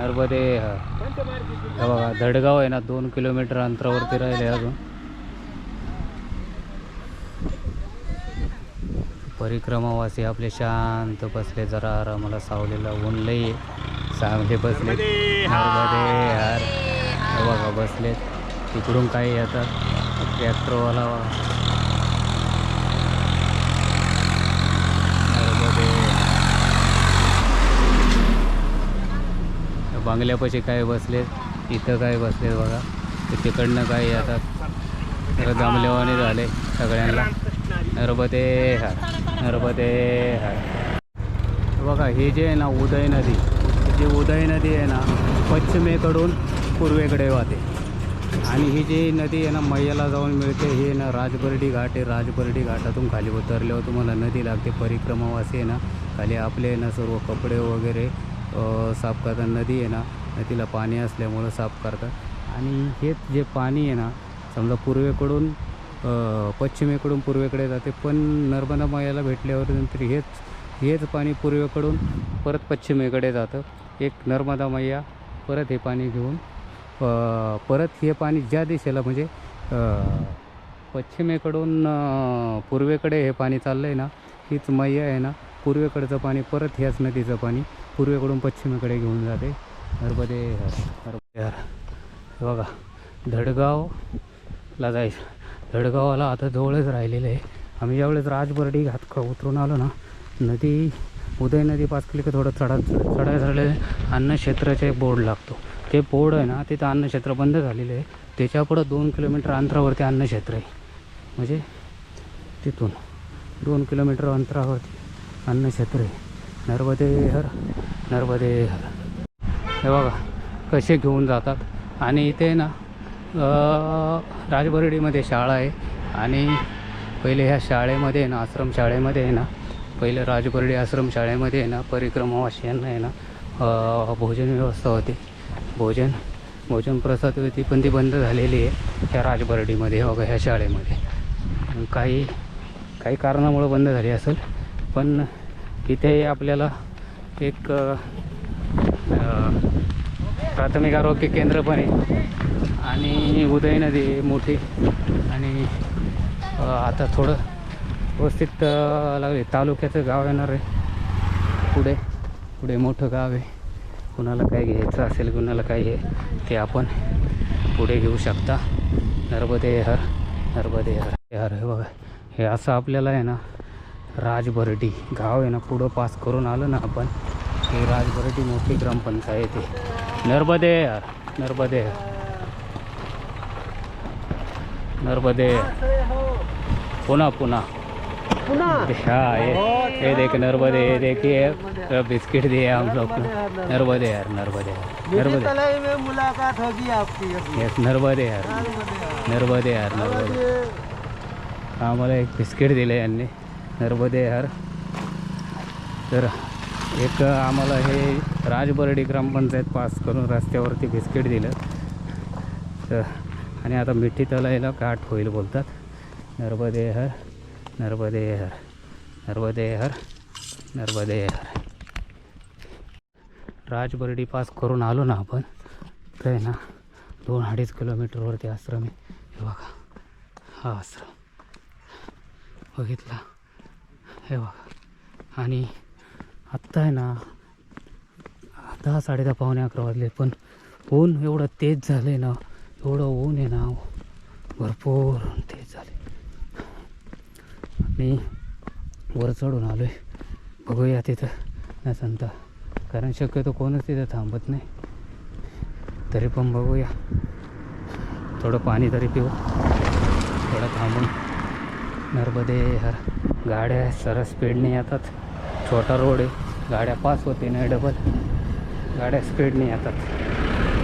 नर्मदे हे बघा धडगाव आहे ना दोन किलोमीटर अंतरावरती राहिले अजून. परिक्रमावासी आपले शांत बसले जरा आरामाला सावलेला ऊन लई. चांगले बसले. नर्मदे हर बघा बसले तिकडून काही येतात. ट्रॅक्टरवाला नर्मदे बांगल्यापाशी काय बसलेत इथं काय बसलेत बघा. तिकडनं काय येतात तर दमलेवाने झाले सगळ्यांना. नरबते हर नरबते हर बघा हे जे आहे ना उदय नदी जी उदय नदी आहे ना पश्चिमेकडून पूर्वेकडे वाहते. आणि ही जी नदी आहे ना मैयाला जाऊन मिळते हे ना राजबर्डी घाट आहे. राजबर्डी घाटातून खाली उतरल्यावर तुम्हाला नदी लागते. परिक्रमावासी आहे ना खाली आपले ना सर्व कपडे वगैरे साफ करतात. नदी आहे ना नदीला पाणी असल्यामुळं साफ करतात. आणि हेच जे पाणी आहे ना समजा पूर्वेकडून पश्चिमेकडून पूर्वेकडे जाते पण नर्मदा मैयाला भेटल्यावर नंतर हेच हेच पाणी पूर्वेकडून परत पश्चिमेकडे जातं. एक नर्मदा मैया परत हे पाणी घेऊन परत हे पाणी ज्या दिशेला म्हणजे पश्चिमेकडून पूर्वेकडे हे पाणी चाललं आहे ना हीच मैया आहे ना पूर्वेकडचं पाणी परत ह्याच नदीचं पाणी. पूर्वेकडून पश्चिमेकडे घेऊन जाते. नर्मदे हर हे बघा धडगावला जायचं. धडगावाला आता जवळच राहिलेलं आहे. आम्ही ज्यावेळेस राजबर्डी घात उतरून आलो ना नदी उदय नदी पाच किलो की थोडं चढा चढाय झालेलं अन्नक्षेत्राचे एक बोर्ड लागतो. ते बोर्ड आहे ना तिथं अन्नक्षेत्र बंद झालेलं आहे. त्याच्यापुढं दोन किलोमीटर अंतरावरती अन्नक्षेत्र आहे. म्हणजे तिथून दोन किलोमीटर अंतरावरती अन्नक्षेत्र आहे. नर्मदे हर नर्मदे हर हे बघा कसे घेऊन जातात. आणि इथे ना राजबर्डीमध्ये शाळा आहे. आणि पहिले ह्या शाळेमध्ये आहे ना आश्रम शाळेमध्ये आहे ना पहिले राजबर्डी आश्रम शाळेमध्ये आहे ना परिक्रमावासियांना आहे ना भोजन व्यवस्था होती. भोजन भोजन प्रसाद होती पण ती बंद झालेली आहे ह्या राजबर्डीमध्ये बघा ह्या शाळेमध्ये. काही काही कारणामुळं बंद झाली असेल. पण इथे आपल्याला एक प्राथमिक आरोग्य केंद्र पण आहे. आणि उदय नदी आहे मोठी. आणि आता थोडं व्यवस्थित लागले. तालुक्याचं गाव येणार आहे. पुढे पुढे मोठं गाव आहे. कुणाला काय घ्यायचं असेल कुणाला काय हे ते आपण पुढे घेऊ शकता. नर्मदे हर नर्मदे हर हर हे बघा. हे असं आपल्याला आहे ना राजबर्डी गाव आहे ना पुढं पास करून आलं ना आपण हे राजबर्डी मोठी ग्रामपंचायत आहे. नर्मदे हर नर्मदे नर्मदे पुन्हा पुन्हा. हाँ ये ये देख नर्मदे ये देखिए बिस्किट दिए हम लोग को. नर्मदे यार नर्मदे. यार नर्मदे मुलाकात होगी आपकी यस। नर्मदे यार. नर्मदे यार. नर्मदे. आम्हाला एक बिस्किट दिलं यांनी. नर्मदे हर तर एक आम्हाला हे राजबर्डी ग्रामपंचायत पास करून रस्त्यावरती बिस्किट दिलं. तर आणि आता मिठी तलाईला घाट होईल बोलतात. नर्मदे हर नर्मदे हर नर्मदे हर नर्मदे हर राजबर्डी पास करून आलो ना आपण तर आहे ना दोन अडीच किलोमीटरवरती आश्रम आहे. हे बघा हा आश्रम. बघितला. हे बघा आणि आत्ता आहे ना दहा साडेदहा पावणे अकरा वाजले पण ऊन एवढं तेज झालं आहे ना एवढं ऊन आहे ना भरपूर तेज झाले आणि वर चढून आलो आहे बघूया तिथं. नसन तर कारण शक्यतो कोणच तिथं थांबत नाही. तरी पण बघूया. थोडं पाणी तरी पिऊ. थोडं थांबून. नर्मदे हर. गाड्या सरळ स्पीडने येतात. छोटा रोड आहे. गाड्या पास होते नाही डबल गाड्या स्पीडने येतात.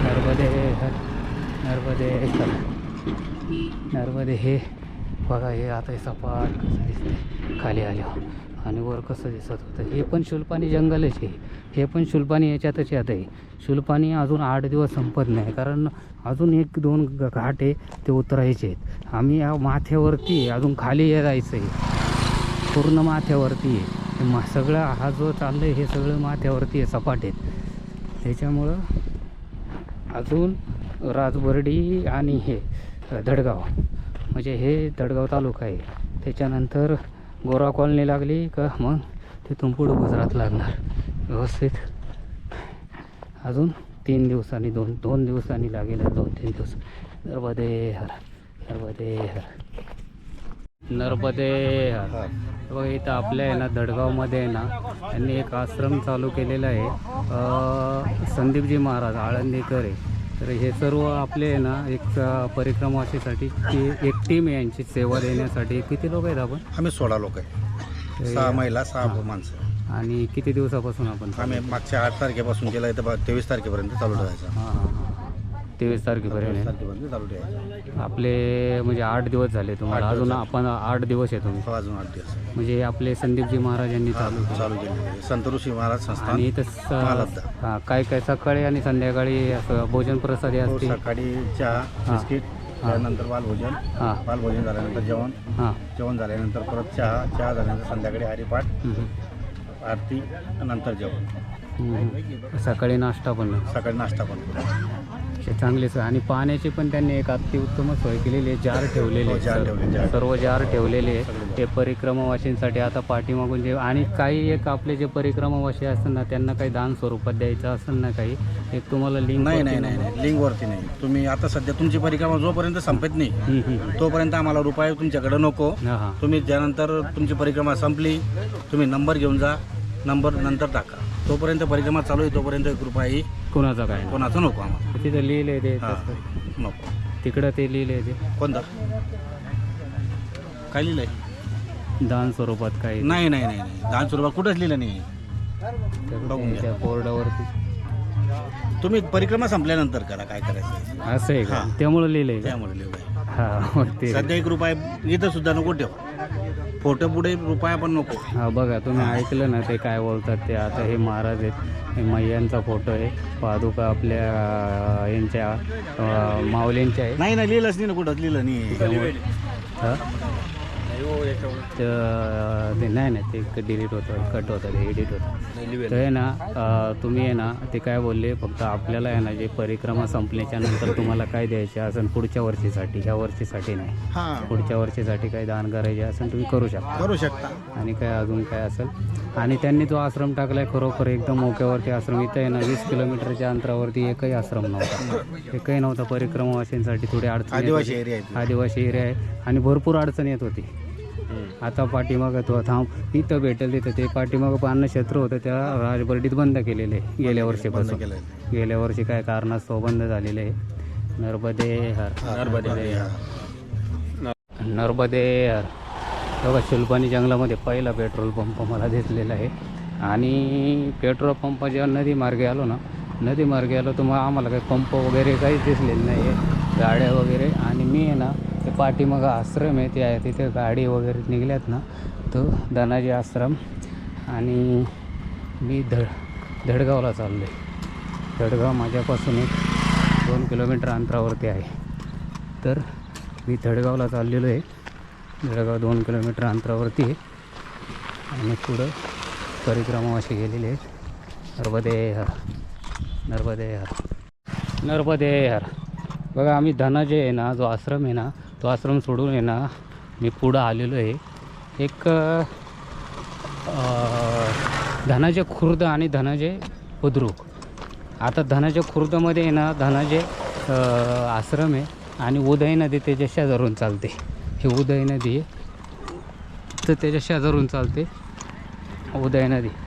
नर्मदे नर्मदे नर्मदे हे. बघा हे आता हे सपाट कसं दिसते खाली आल्यावर हो. आणि वर कसं दिसत होतं. हे पण शुल्पानी जंगलच आहे हे पण शुल्पानी याच्यातच येत आहे शुल्पानी अजून आठ दिवस संपत नाही. कारण अजून एक दोन घाट आहे ते उतरायचे आहेत. आम्ही या माथ्यावरती अजून खाली जायचं आहे पूर्ण माथ्यावरती आहे. मा सगळं हा जो चाललं आहे हे सगळं माथ्यावरती आहे सपाट. आहेत त्याच्यामुळं अजून राजबर्डी आणि हे धडगाव. म्हणजे हे धडगाव तालुका आहे. त्याच्यानंतर गोरा कॉलनी लागली का मग तिथून पुढं गुजरात लागणार. व्यवस्थित. अजून तीन दिवसांनी दोन दोन दिवसांनी लागेल दोन तीन दिवस. नर्मदे हर नर्मदे हर नर्मदे बघा इथं आपल्या आहे ना दडगावमध्ये आहे ना त्यांनी एक आश्रम चालू केलेला आहे. संदीपजी महाराज आळंदीकर आहे. तर हे सर्व आपले आहे ना एक परिक्रमाशीसाठी ती एक टीम आहे यांची सेवा देण्यासाठी. किती लोक आहेत आपण? आम्ही सोळा लोक आहे. सहा महिला सहा माणसं. आणि किती दिवसापासून आपण आम्ही मागच्या आठ तारखेपासून केलं तर तेवीस तारखेपर्यंत चालू ठेवायचं. हां. तेवीस तारखेपर्यंत आहे. तारखेपर्यंत चालू ठेवायचं. आपले म्हणजे आठ दिवस झाले तुम्हाला. अजून आपण आठ दिवस आहे तुम्ही. हो, अजून आठ दिवस म्हणजे आपले संदीपजी महाराज यांनी चालू केलं. चालू केले संत ऋषी महाराज संस्थान आणि इथं स- महालब्ध. हा, काय काय सकाळी आणि संध्याकाळी असं भोजन प्रसादी हो, असते सकाळी चहा बिस्किट त्यानंतर बालभोजन हां. बालभोजन झाल्यानंतर जेवण. हां. जेवण झाल्यानंतर परत चहा चहा झाल्यानंतर संध्याकाळी हरिपाठ हम्म. आरती नंतर जेवण. हम्म. सकाळी नाश्ता पण. सकाळी नाश्ता पण हे चांगलीच आहे. आणि पाण्याची पण त्यांनी एक अतिउत्तम सोय केलेली आहे जार ठेवलेले हो. जार ठेवले, जार. सर्व जार ठेवलेले आहे ते परिक्रमावासींसाठी आता पाठीमागून जे आणि काही एक आपले जे परिक्रमावासी असतात ना त्यांना काही दान स्वरूपात द्यायचं असेल ना काही एक तुम्हाला लिंक नाही नाही नाही नाही. लिंकवरती नाही. तुम्ही आता सध्या तुमची परिक्रमा जोपर्यंत संपत नाही तोपर्यंत आम्हाला रुपये तुमच्याकडे नको. हां हां. तुम्ही त्यानंतर तुमची परिक्रमा संपली तुम्ही नंबर घेऊन जा. नंबर नंतर टाका. तोपर्यंत परिक्रमा चालू आहे तोपर्यंत एक रुपयाही कोणाचा काय. कोणाचं नको आम्हाला. तिथं लिहिलंय ते हा. नको. तिकडं ते लिहिलंय ते. कोणतं? काय लिहिलंय? दान स्वरूपात काही नाही नाही नाही नाही. दहा रुपये कुठंच लिहिलं नाही. बघून घ्या. त्या बोर्डावरती. तुम्ही परिक्रमा संपल्यानंतर करा काय करायचं असं आहे का? हा. त्यामुळं लिहिलंय का? त्यामुळे लिहिलंय. हा मग ते. सध्या एक रुपया इथं सुद्धा नको ठेव. फोटो पुढे रुपया पण नको. हा बघा तुम्ही ऐकलं ना ते काय बोलतात ते. आता हे महाराज आहेत. हे मैयांचा फोटो आहे. पादुका आपल्या अं, यांच्या अं, माऊलींच्या आहे. नाही नाही लिहिलंच नाही ना कुठंच लिहिलं नाही हा? तर ते नाही नाही ते डिलीट होतं कट होतं ते एडिट होतं. तर आहे ना तुम्ही आहे ना ते काय बोलले फक्त आपल्याला आहे ना जे परिक्रमा संपल्याच्या नंतर तुम्हाला काय द्यायचे असेल पुढच्या वर्षीसाठी ह्या वर्षीसाठी नाही. हा. पुढच्या वर्षीसाठी काही दान करायचे असेल तुम्ही करू शकता. करू शकता. आणि काय अजून काय असेल? आणि त्यांनी जो आश्रम टाकलाय खरोखर एकदम मोक्यावरती आश्रम इथं आहे ना वीस किलोमीटरच्या अंतरावरती एकही आश्रम नव्हता. एकही नव्हता परिक्रमावासींसाठी थोडी अडचण येत आदिवासी होती. एरिया आहे. आदिवासी एरिया आहे. आणि भरपूर अडचण येत होती. आता पाठीमागं तो थांब. इथं भेटेल तिथं ते पाठीमागं पाहणं क्षेत्र होतं त्या राजबर्डीत बंद केलेले आहे गेल्या वर्षीपासून. गेल्या वर्षी काय कारणास्तव बंद झालेले आहे? नर्मदे हर. नर्मदे हर. नर्मदे हर. बघा शुल्पानी जंगलामध्ये पहिला पेट्रोल पंप मला दिसलेला आहे. आणि पेट्रोल पंप जेव्हा नदी मार्गे आलो ना नदी मार्गे आलो तर मग आम्हाला काही पंप वगैरे काहीच दिसलेलं नाही आहे गाड्या वगैरे. आणि मी आहे ना पाठीमागं आश्रम आहे ते आहे तिथे गाडी वगैरे निघल्यात ना तो धनाजी आश्रम. आणि मी धड धडगावला चाललो आहे धडगाव माझ्यापासून एक दोन किलोमीटर अंतरावरती आहे. तर मी धडगावला चाललेलो आहे. धडगाव दोन किलोमीटर अंतरावरती आहे. आणि पुढं परिक्रमा गेलेले आहेत नर्मदे हर नर्मदे हर नर्मदे हर बघा आम्ही धनाजे आहे ना जो आश्रम आहे ना तो आश्रम सोडून आहे ना मी पुढं आलेलो आहे. एक अं, धनाजे खुर्द आणि धनाजे बुद्रुक. आता धनाजे खुर्दमध्ये आहे ना धनाजे आश्रम आहे आणि उदय नदी त्याच्या शेजारून चालते. ही उदय नदी आहे. तर त्याच्या शेजारून चालते उदय नदी.